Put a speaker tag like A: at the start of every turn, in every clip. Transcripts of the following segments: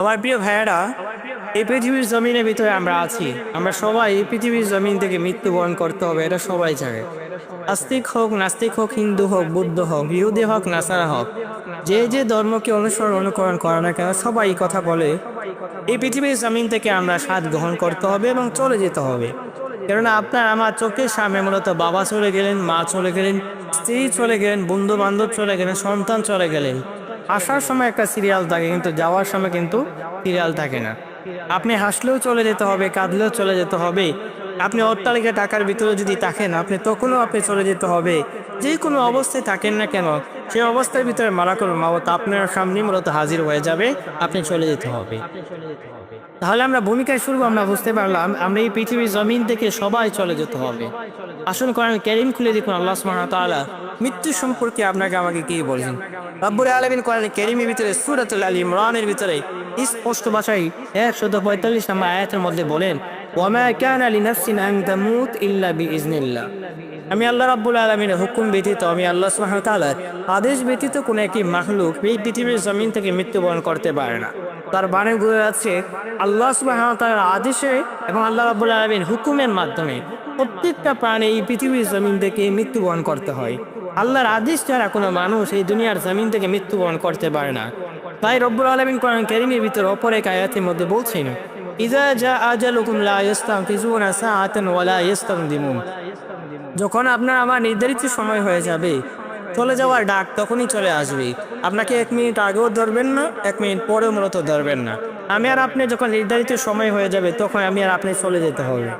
A: আমার প্রিয় ভাইয়েরা, এই পৃথিবীর জমিনের ভিতরে আমরা আছি। আমরা সবাই এই পৃথিবীর জমিন থেকে মৃত্যুবরণ করতে হবে, এটা সবাই জানে। আস্তিক হোক, নাস্তিক হোক, হিন্দু হোক, বুদ্ধ হোক, ইহুদি হোক, নাসারা হোক, যে যে ধর্মকে অনুসরণ অনুকরণ করে না কেন, সবাই কথা বলে, এই পৃথিবীর জমিন থেকে আমরা স্বাদ গ্রহণ করতে হবে এবং চলে যেতে হবে। কেননা আপনার আমার চোখের সামনে মূলত বাবা চলে গেলেন, মা চলে গেলেন, স্ত্রী চলে গেলেন বন্ধু বান্ধব চলে গেলেন, সন্তান চলে গেলেন। আসার সময় একটা সিরিয়াল থাকে, কিন্তু যাওয়ার সময় কিন্তু সিরিয়াল থাকে না। আপনি হাসলেও চলে যেতে হবে, কাঁদলেও চলে যেতে হবে। আপনি অট্টালিকা টাকার ভিতরে যদি থাকেন, আপনি তখনও আপনি চলে যেতে হবে। যে কোনো অবস্থায় থাকেন না কেন সেই অবস্থার ভিতরে মারাকুল মাবত আপনার সামনে মূলত হাজির হয়ে যাবে। আপনি চলে যেতে হবে। তাহলে আমরা ভূমিকায় শুরু, আমরা বুঝতে পারলাম, আমরা এই পৃথিবীর জমিন থেকে সবাই চলে যেতে হবে। আসুন করেন ক্যারিম খুলে দেখুন, আল্লাহ সুবহানাহু ওয়া মৃত্যু সম্পর্কে আপনাকে আমাকে কি বলছেন? রব্বুল আলামিন কোরআন ক্যারিমের ভিতরে সূরাতুল আল ইমরানের ভিতরে স্পষ্ট ভাষায় পঁয়তাল্লিশ নম্বর আয়াতের মধ্যে বলেন ওয়ামা কানা লিনাফসিন আন তামুত ইল্লা বিইজনিল্লাহ আমি আল্লাহ রাব্বুল আলমিনের হুকুম ব্যতীত, আমি আল্লাহ তাআলার আদেশ ব্যতীত কোনো একটি মাহলুক এই পৃথিবীর জমিন থেকে মৃত্যুবরণ করতে পারে না। তার বাণী বোঝা যাচ্ছে আল্লাহ তাআলার আদেশে এবং আল্লাহ রাব্বুল আলামিন হুকুমের মাধ্যমে প্রত্যেকটা প্রাণী এই পৃথিবীর জমিন থেকে মৃত্যুবরণ করতে হয়। আল্লাহর আদেশ ছাড়া কোনো মানুষ এই দুনিয়ার জমিন থেকে মৃত্যুবরণ করতে পারে না। তাই রব্বুল আলমিন কোরআন কারিমের ভিতর অপর এক আয়াতের মধ্যে বলছেন ইজা যা আজালুকুম লা ইস্তাগফিজুনা সাআতান ওয়ালা ইস্তাগদিমুন যখন আপনার আমার নির্ধারিত সময় হয়ে যাবে, চলে যাওয়ার ডাক তখনই চলে আসবে। আপনাকে এক মিনিট আগেও ধরবেন না, এক মিনিট পরেও মূলত ধরবেন না। আমি আর আপনি যখন নির্ধারিত সময় হয়ে যাবে, তখন আমি আর আপনি চলে যেতে হবে।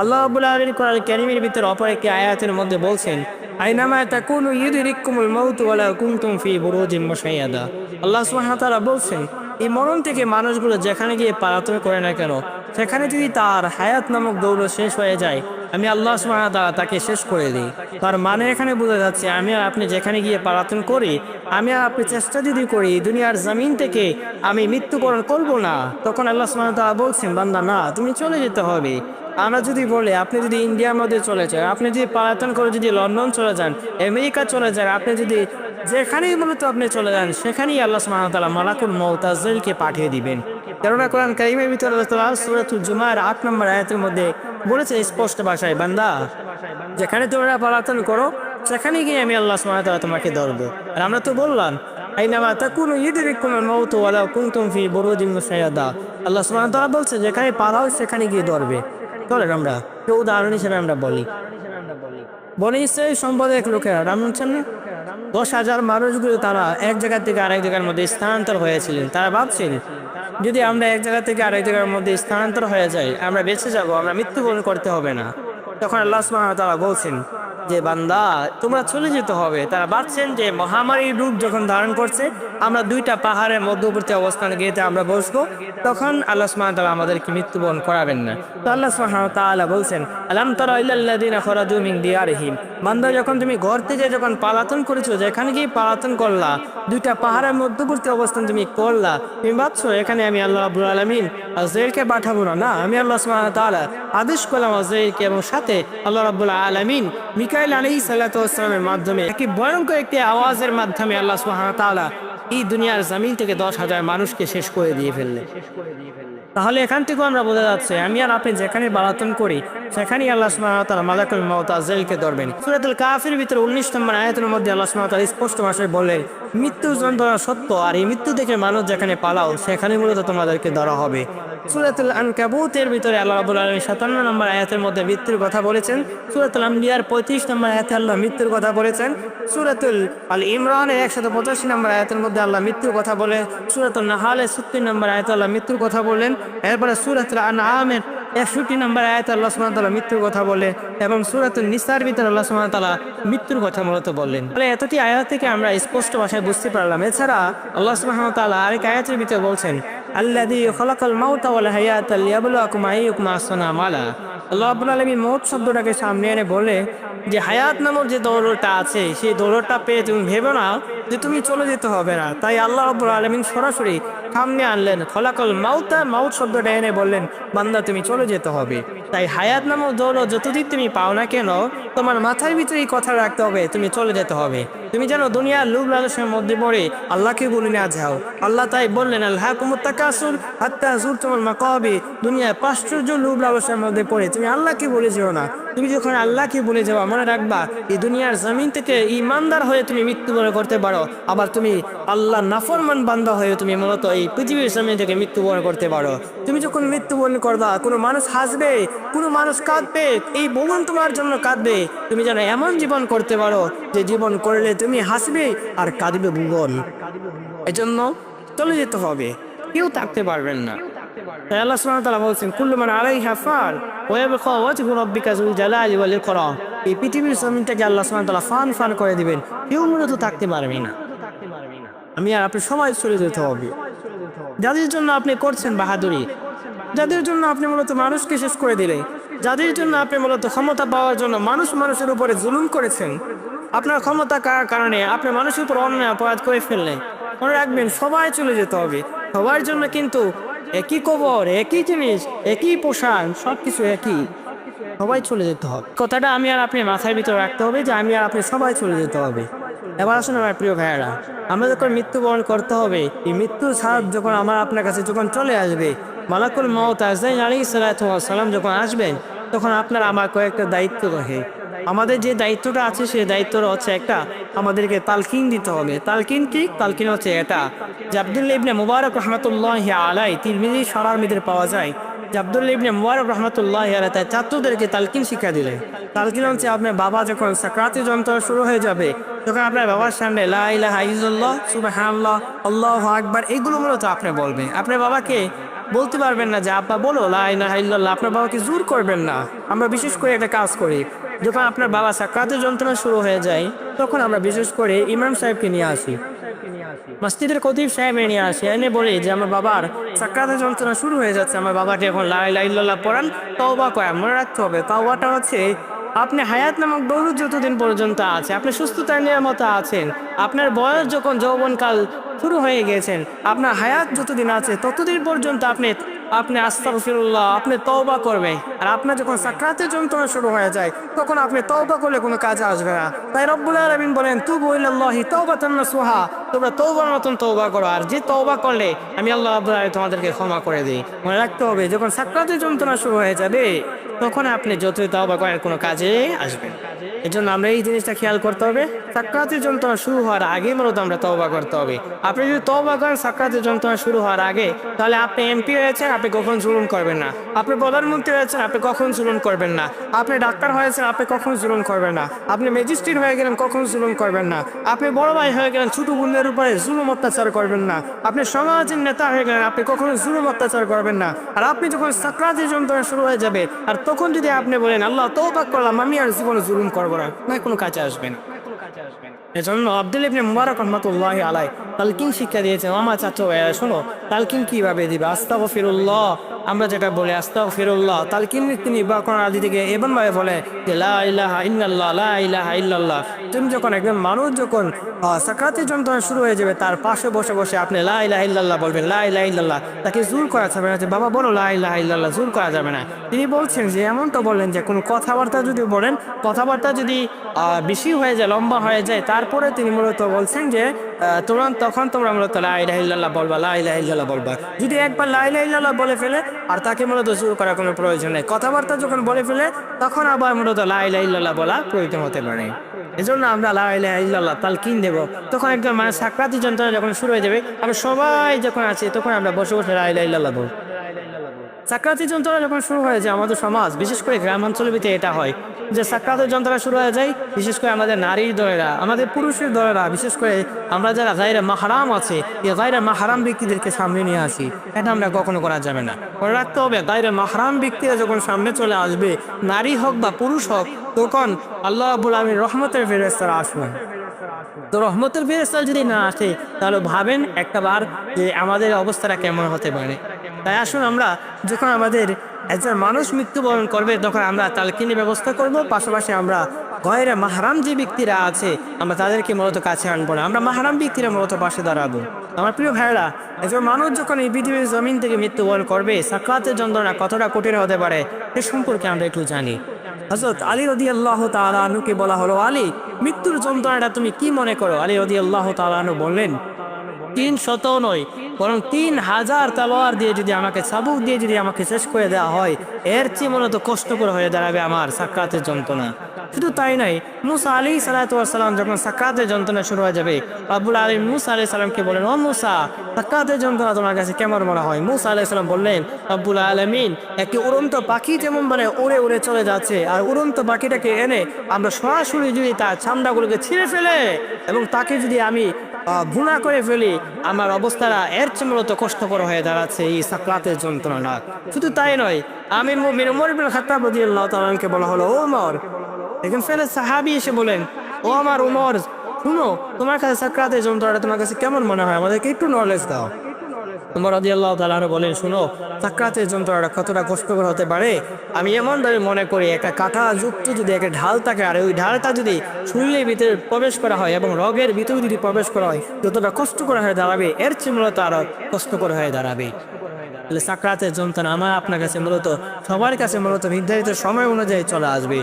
A: আল্লাহ আবুল আলীর কোরআন ক্যারিমের ভিতরে অপর একটি আয়াতের মধ্যে বলছেন, আইনামা তাকুনু ইউদরিকুমুল মাউত ওয়ালা কুনতুম ফি আল্লাহ বলছেন এই মরণ থেকে মানুষগুলো যেখানে গিয়ে পালাতন করে না কেন, সেখানে যদি তার হায়াত নামক দৌড় শেষ হয়ে যায়, আমি আল্লাহ ওয়া তাকে শেষ করে দিই। তার মানে এখানে বোঝা যাচ্ছে, আমি আর আপনি যেখানে গিয়ে পালাতন করি, আমি আর আপনি চেষ্টা যদি করি, দুনিয়ার জমিন থেকে আমি মৃত্যুবরণ করব না, তখন আল্লাহ তাআলা বলছেন, বান্দা, না, তুমি চলে যেতে হবে। আমরা যদি বলি, আপনি যদি ইন্ডিয়ার মধ্যে চলে যান, আপনি যদি পালাতন করে যদি লন্ডন চলে যান, আমেরিকা চলে যান, আপনি যদি যেখানেই মূলত আপনি চলে যান, সেখানেই আল্লাহ তাআলা মালাকুল মৌতাজলকে পাঠিয়ে দিবেন। কেননা কোরআন কারিমের ভিতরে আল্লাহ তাআলা সূরাতুল জুমার আট নম্বর আয়াতের মধ্যে বলেছে স্পষ্ট ভাষায়, বান্দা, যেখানে তোমরা পালাতন করো, সেখানে গিয়ে আমি আল্লাহ তাআলা তোমাকে ধরবো। আর আমরা তো বললাম বলছে, যেখানে সেখানে গিয়ে আমরা উদাহরণ হিসেবে আমরা বলি। বনি ইসরায়েল এক লোকেরা, রাম শুনছেন না? দশ হাজার মানুষগুলো তারা এক জায়গা থেকে আরেক জায়গার মধ্যে স্থানান্তর হয়েছিলেন। তারা ভাবছেন, যদি আমরা এক জায়গা থেকে আরেক জায়গার মধ্যে স্থানান্তর হয়ে যাই, আমরা বেঁচে যাব, আমরা মৃত্যুবরণ করতে হবে না। তখন আল্লাহ তারা বলছেন, যে বান্দা, তোমরা চলে যেতে হবে। তারা ভাবছেন যে মহামারীর রূপ যখন ধারণ করছে, আমরা দুইটা পাহাড়ের মধ্যবর্তী অবস্থানে গিয়ে আমরা বসবো। তখন আল্লাহ সুবহানাহু তাআলা আমাদেরকে মৃত্যুবরণ করাবেন না। তো আল্লাহ তাআলা বলছেন, আলাম তারা মিন দিয়ারিহিম? বান্দা যখন তুমি ঘর থেকে যখন পালাতন করেছ যেখানে গিয়ে পালাতন করলা, দুইটা পাহাড়ের মধ্যবর্তী অবস্থান তুমি করলা, তুমি ভাবছ, এখানে আমি আল্লাহ রাব্বুল আলামিন আজরাইলকে পাঠাবো না। না, আমি আল্লাহ সুবহানাহু তাআলা আদেশ করলাম আজরাইলকে এবং সাথে আল্লাহ রাব্বুল আলামিন মিকাইল সালাতু ওয়াসসালামের মাধ্যমে একটি ভয়ঙ্কর একটি আওয়াজের মাধ্যমে আল্লাহ সুবহানাহু তাআলা এই দুনিয়ার জামিন থেকে দশ হাজার মানুষকে শেষ করে দিয়ে ফেললে শেষ করে দিয়ে ফেললে তাহলে এখান থেকেও আমরা বোঝা যাচ্ছে, আমি আর আপনি যেখানে বালাতন করি, সেখানেই আল্লাহ তাআলা মালাকুল মতাজকে ধরবেন। সুরাতুল কাফির ভিতরে 19 নম্বর আয়াতের মধ্যে আল্লাহ তাআলা স্পষ্ট ভাষায় বললেন মৃত্যু যন্ত্রণা সত্য আর এই মৃত্যু দেখে মানুষ যেখানে পালাও সেখানে মূলত তোমাদেরকে ধরা হবে। সূরাতুল আনকাবুতের ভিতরে আল্লাহ রাবুল আলমী সাতান্ন নম্বর আয়াতের মধ্যে মৃত্যুর কথা বলেছেন। সুরাতুল আম্বিয়ার 35 নম্বর আয়াতে আল্লাহ মৃত্যুর কথা বলেছেন। সুরাতুল আল ইমরানের 185 নম্বর আয়াতের মধ্যে আল্লাহ মৃত্যুর কথা বলে সুরাতুল নাহালের 70 নম্বর আয়াত আল্লাহ মৃত্যুর কথা বললেন। এরপরে সুরাতুল আন আনআমের একষট্টি নম্বর আয়াত আল্লাহ সুবহানাহু মৃত্যুর কথা বলে এবং সূরাতুল নিসার ভিতরে আল্লাহ তাআলা মৃত্যুর কথা মূলত বললেন। তাহলে এতটি আয়াত থেকে আমরা স্পষ্ট ভাষায় বুঝতে পারলাম। এছাড়া আল্লাহ তাআলা আরেক আয়াতের ভিতরে বলছেন আল্লাহ শব্দটাকে সামনে এনে বলে যে, হায়াত নামক যে আছে, সেই পেয়ে তুমি ভেবো না যে, তুমি চলে যেতে হবে না। তাই আল্লাহ রাব্বুল আলামিন সরাসরি সামনে আনলেন। খলাকল মাউতা, মাউত শব্দটা এনে বললেন, বান্দা, তুমি চলে যেতে হবে। তাই হায়াত নামক দৌলত যতদিন তুমি পাও না কেন, তোমার মাথার ভিতরে এই কথা রাখতে হবে, তুমি চলে যেতে হবে। তুমি যেন দুনিয়ার লোভ লালসের মধ্যে পড়ে আল্লাহকে বলে না যাও। আল্লাহ তাই বললেন আল্লাহ তোমার মাকাবি। দুনিয়ার পাশ্চর্য লোভ লালসের মধ্যে পড়ে, তুমি আল্লাহকে বলে যেও না। তুমি যখন আল্লাহকে বলে যাওয়া মনে রাখবা, এই দুনিয়ার জমিন থেকে ইমানদার হয়ে তুমি মৃত্যুবরণ করতে পারো। আবার তুমি আল্লাহ নাফরমান বান্দা হয়ে তুমি মূলত এই পৃথিবীর জমিন থেকে মৃত্যুবরণ করতে পারো। তুমি যখন মৃত্যুবরণ করবা, কোনো মানুষ হাসবে, কোনো মানুষ কাঁদবে, এই ভুবন তোমার জন্য কাঁদবে। তুমি যেন এমন জীবন করতে পারো, যে জীবন করলে তুমি হাসবে আর কাঁদবে ভুবন এজন্য চলে যেতে হবে। কেউ থাকতে পারবেন না। বলছেন, কুল্লু এই পৃথিবীর আল্লাহ ফান ফান করে দিবেন। কেউ মূলত থাকতে পারবে না। আমি আর আপনি সবাই চলে যেতে হবে। যাদের জন্য আপনি করছেন বাহাদুরি, যাদের জন্য আপনি মূলত মানুষকে শেষ করে দিলে, যাদের জন্য আপনি মূলত ক্ষমতা পাওয়ার জন্য মানুষ মানুষের উপরে জুলুম করেছেন, আপনার ক্ষমতা কার কারণে? আপনি মানুষের উপর অন্যায় অপরাধ করে ফেললেন। মনে রাখবেন, সবাই চলে যেতে হবে। সবার জন্য কিন্তু একই কবর, একই জিনিস, একই পোশাক সব কিছু একই। সবাই চলে যেতে হবে। কথাটা আমি আর আপনি মাথার ভিতরে রাখতে হবে যে আমি আর আপনি সবাই চলে যেতে হবে। এবার আসুন আমার প্রিয় ভাইয়েরা, আমরা যখন মৃত্যুবরণ করতে হবে, এই মৃত্যু ছাড় যখন আমার আপনার কাছে যখন চলে আসবে, মালাকুল মত আজাইন আলী সালাম যখন আসবেন, তখন আপনার আমার কয়েকটা দায়িত্ব রহে। আমাদের যে দায়িত্বটা আছে সেই দায়িত্বটা হচ্ছে একটা, আমাদেরকে তালকিন দিতে হবে। তালকিন কি? তালকিন হচ্ছে এটা, যে আবদুল্লা ইবনে মুবারক রহমতুল্লাহ আলাই তিরমিজি সরার মিদের পাওয়া যায় যে আবদুল্লা ইবনে মুবারক রহমতুল্লাহ তার ছাত্রদেরকে তালকিন শিক্ষা দিলেন তালকিন হচ্ছে আপনার বাবা যখন সাকরাতি যন্ত্র শুরু হয়ে যাবে, তখন আপনার বাবার সামনে লা ইলাহা ইল্লাল্লাহ, সুবহানাল্লাহ, আল্লাহু আকবার, এগুলো মূলত আপনি বলবেন। আপনার বাবাকে বলতে পারবেন না যে, আব্বা, বলো লা ইলাহা ইল্লাল্লাহ, আপনার বাবাকে জোর করবেন না। আমরা বিশেষ করে একটা কাজ করি, যখন আপনার বাবা সাকরাতের যন্ত্রণা শুরু হয়ে যায়, তখন আমরা বিশেষ করে ইমাম সাহেবকে নিয়ে আসি। মসজিদের কতিব সাহেব এনে আসে এনে বলে যে আমার বাবার সাকরাতের যন্ত্রণা শুরু হয়ে যাচ্ছে। আমার বাবাটি এখন লাই ইলাহা ইল্লাল্লাহ পড়ান, তওবা কয়, মনে রাখতে হবে। তওবাটা হচ্ছে আপনি হায়াত নামক দৌড় যতদিন পর্যন্ত আছে, আপনি সুস্থতার নিরামতা আছেন, আপনার বয়স যখন যৌবনকাল শুরু হয়ে গেছেন, আপনার হায়াত যতদিন আছে, ততদিন পর্যন্ত আপনি আপনি আস্তাগফিরুল্লাহ, আপনি তওবা করবে। আর আপনার যখন সাকরাতের যন্ত্রণা শুরু হয়ে যায়, তখন আপনি তওবা করলে কোনো কাজে আসবে না। তাই রব্বুল আলামিন বলেন, তুবু ইলাল্লাহি তাওবাতান নাসুহা তোমরা তৌবার মতন তৌবা করো, আর যে তৌবা করলে, আমি আল্লাহ আলামিন তোমাদেরকে ক্ষমা করে দিই। মনে রাখতে হবে, যখন সাকরাতের যন্ত্রণা শুরু হয়ে যাবে তখন আপনি যতই তওবা করেন কোনো কাজে আসবেন। এই জন্য আমরা এই জিনিসটা খেয়াল করতে হবে। সাকরাতের যন্ত্রণা শুরু হওয়ার আগে মূলত আমরা তওবা করতে হবে। আপনি যদি তওবা করেন সাকরাতের যন্ত্রণা শুরু হওয়ার আগে, তাহলে আপনি এমপি হয়েছেন আপনি কখন জুলুম করবেন না। আপনি প্রধানমন্ত্রী হয়েছেন আপনি কখন জুলুম করবেন না। আপনি ডাক্তার হয়েছেন আপনি কখন জুলুম করবেন না। আপনি ম্যাজিস্ট্রেট হয়ে গেলেন, কখন জুলুম করবেন না। আপনি বড় ভাই হয়ে গেলেন, ছোট বোনের উপরে জুলুম অত্যাচার করবেন না। আপনি সমাজের নেতা হয়ে গেলেন, আপনি কখনো জুলুম অত্যাচার করবেন না। আর আপনি যখন সাকরাতের যন্ত্রণা শুরু হয়ে যাবে, আর তখন যদি আপনি বলেন, আল্লাহ তৌবা করলাম, আমি আর জীবনে জুলুম করব না। না কোনো কাজে আসবে না। এজন্য আব্দুল ইবনে মুবারক রহমতুল্লাহ আলাই তালকিন শিক্ষা দিয়েছেন আমার চাচা ভাইয়া শোনো তালকিন কীভাবে দিবে? আস্তাগফিরুল্লাহ। আমরা যেটা বলি আস্তাগফিরুল্লাহ। তালকিন তিনি বাকর আদি থেকে এমনভাবে বলে যে লা ইলাহা ইল্লাল্লাহ লা ইলাহা ইল্লাল্লাহ। তুমি যখন একজন মানুষ যখন সাকরাতের যন্ত্রণা শুরু হয়ে যাবে, তার পাশে বসে বসে আপনি লা ইলাহা ইল্লাল্লাহ বলবেন, লা ইলাহা ইল্লাল্লাহ। তাকে জোর করা যাবে না, যে বাবা বলো লা ইলাহা ইল্লাল্লাহ জোর করা যাবে না। তিনি বলছেন যে এমন তো বললেন যে, কোনো কথাবার্তা যদি বলেন, কথাবার্তা যদি বেশি হয়ে যায়, লম্বা হয়ে যায়, তারপরে তিনি মূলত বলছেন যে তোমরা তখন তোমরা মূলত লা ইলাহা ইল্লাল্লাহ বলবা, লা ইলাহা ইল্লাল্লাহ বলবা। যদি একবার লা ইলাহা ইল্লাল্লাহ বলে ফেলে, আর তাকে মূলত জোর করার কোনো প্রয়োজন নেই। কথাবার্তা যখন বলে ফেলে, তখন আবার মূলত লা ইলাহা ইল্লাল্লাহ বলা প্রয়োজন হতে পারে। এজন্য আমরা আল্লাহ ইল্লাল্লাহ তালকিন দেব। তখন একদম মানে সাকরাতি যন্ত্রণা যখন শুরু হয়ে যাবে, আমরা সবাই যখন আছি, তখন আমরা বসে বসে আল্লাহ ইল্লাল্লাহ বলব। সাকরাতি যন্ত্রণা যখন শুরু হয়ে যায় আমাদের সমাজ, বিশেষ করে গ্রামাঞ্চলের ভিতরে এটা হয়। যে সাকরাতের যন্ত্রণা শুরু হয়ে যায়, বিশেষ করে আমাদের নারীর দলেরা, আমাদের পুরুষের দলেরা, বিশেষ করে আমরা যারা গাইরা মাহারাম আছে, এই গাইরা মাহারাম ব্যক্তিদেরকে সামনে নিয়ে আসি। এটা আমরা কখনো করা যাবে না। মনে রাখতে হবে গাইরা মাহারাম ব্যক্তিরা যখন সামনে চলে আসবে, নারী হোক বা পুরুষ হোক, তখন আল্লাহ আবুল আলমীর রহমতের ফেরেস্তারা আসবেন। তো রহমতের ফেরেস্তা যদি না আসে, তাহলে ভাবেন একটা বার যে আমাদের অবস্থাটা কেমন হতে পারে। তাই আসুন আমরা যখন আমাদের একজন মানুষ মৃত্যুবরণ করবে, তখন আমরা তালকিনের ব্যবস্থা করব, পাশাপাশি আমরা গয়ের মাহারাম যে ব্যক্তিরা আছে, আমরা তাদেরকে মূলত কাছে আনব না। আমরা মাহারাম ব্যক্তিরা মূলত পাশে দাঁড়াবো। আমার প্রিয় ভাইরা একজন মানুষ যখন এই পৃথিবীর জমিন থেকে মৃত্যুবরণ করবে, সাক্ষাতের যন্ত্রণা কতটা কঠিন হতে পারে, সে সম্পর্কে আমরা একটু জানি। হজরত আলী রদি আল্লাহ তালুকে বলা হলো, আলী, মৃত্যুর যন্ত্রণাটা তুমি কি মনে করো? আলী রদি আল্লাহ তালু বললেন তিন শত নয়, বরং তিন হাজার তালোয়ার দিয়ে যদি আমাকে সাবুক দিয়ে যদি আমাকে শেষ করে দেওয়া হয়, এর চেয়ে মূলত কষ্টকর হয়ে দাঁড়াবে আমার সাক্ষাতের যন্ত্রণা। শুধু তাই নয়, মুসা আলী সালাতাম যখন সাক্ষাতের যন্ত্রণা শুরু হয়ে যাবে, আব্বুল আলী মুসা আলি সালামকে বলেন ও মুসা সাক্ষাতের যন্ত্রণা তোমার কাছে কেমন মনে হয়? মুসা আলি সালাম বললেন, আব্বুল আলমিন, একটি উড়ন্ত পাখি যেমন মানে উড়ে উড়ে চলে যাচ্ছে, আর উড়ন্ত পাখিটাকে এনে আমরা সরাসরি যদি তার ছামড়াগুলোকে ছিঁড়ে ফেলে এবং তাকে যদি আমি ভুনা করে ফেলি, আমার অবস্থাটা এর চেয়ে মূলত কষ্টকর হয়ে দাঁড়াচ্ছে এই সাকলাতের যন্ত্রণা। শুধু তাই নয়, আমি মুমিন উমর ইবনে খাতাব রাদিয়াল্লাহু তাআলাকে বলা হলো, ও উমর, একজন ফেলে সাহাবী এসে বলেন, ও আমার উমর, শুনো, তোমার কাছে সাকরাতের যন্ত্রণাটা তোমার কাছে কেমন মনে হয়? আমাদেরকে একটু নলেজ দাও। উমর রাদিয়াল্লাহু তাআলা আরও বলেন, শুনো সাকরাতের যন্ত্রণাটা কতটা কষ্টকর হতে পারে? আমি এমন ভাবে মনে করি, একটা কাঁটা যুক্ত যদি, একটা ঢাল থাকে, আর ওই ঢালটা যদি শরীরের ভিতরে প্রবেশ করা হয় এবং রগের ভিতরে যদি প্রবেশ করা হয়, যতটা কষ্টকর হয়ে দাঁড়াবে, এর চেয়ে মূলত আরও কষ্টকর হয়ে দাঁড়াবে। তাহলে যন্ত্রণা আমার, আপনার কাছে মূলত, সবার কাছে মূলত নির্ধারিত সময় অনুযায়ী চলে আসবে।